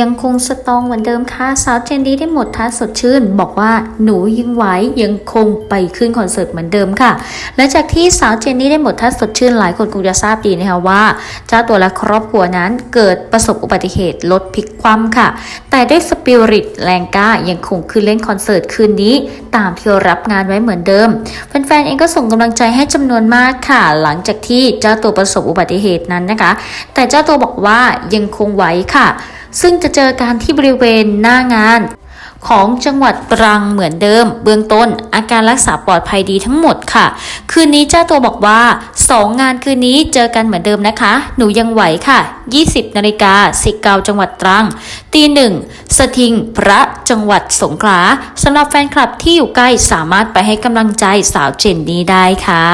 ยังคงสตองเหมือนเดิมค่ะสาวเจนดี้ได้หมดท่าสดชื่น บอกว่าหนูยังไหวยังคงไปขึ้นคอนเสิร์ตเหมือนเดิมค่ะหลังจากที่สาวเจนนี่ได้หมดท่าสดชื่นหลายคนคงจะทราบดีนะคะว่า เจ้าตัวและครอบครัวนั้นเกิดประสบอุบัติเหตุรถพลิกคว่ำค่ะ แต่ด้วยสปิริตแรงกล้ายังคงขึ้นเล่นคอนเสิร์ตคืนนี้ ตามที่รับงานไว้เหมือนเดิมแฟนๆเองก็ส่งกำลังใจให้จำนวนมากค่ะ หลังจากที่เจ้าตัวประสบอุบัติเหตุนั้นนะคะ แต่เจ้าตัวบอกว่ายังคงไหวค่ะ ซึ่งจะเจอการที่บริเวณหน้างาน ของจังหวัดตรังเหมือนเดิม เบื้องต้นอาการรักษาปลอดภัยดีทั้งหมดค่ะ คืนนี้เจ้าตัวบอกว่า 2 งานคืนนี้เจอกันเหมือนเดิมนะคะ หนูยังไหวค่ะ 20นาฬิกาสิเกาจังหวัดตรัง ตีหนึ่งสถิงพระจังหวัดสงขลาสำหรับแฟนคลับที่อยู่ใกล้สามารถไปให้กำลังใจสาวเจนนี่ได้ค่ะ